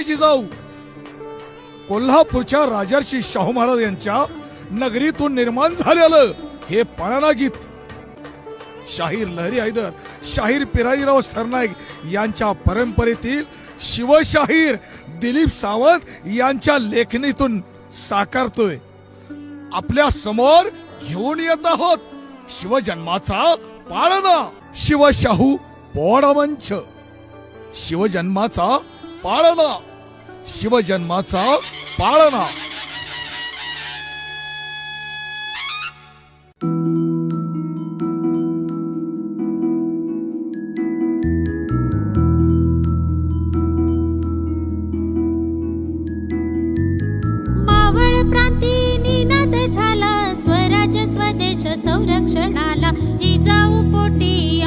नाही जिजाऊ कोल्हापूरच्या राजर्षी शाहू महाराज यांच्या नगरीतून निर्माण झालेलं हे पळणा गीत. शाहीर लहरी हैदर शाहीर पिराजीराव सरनाईक यांच्या परंपरेतील शिवशाहीर दिलीप सावंत यांच्या लेखणीतून साकारतोय. आपल्यासमोर घेऊन येत आहोत शिवजन्माचा पाळणा शिवशाहू पोडमंच शिवजन्माचा पाळणा. शिवजन्माचा पाळणा. प्रांती निनाद झाला स्वदेश संरक्षणाला. जिजाऊ पोटी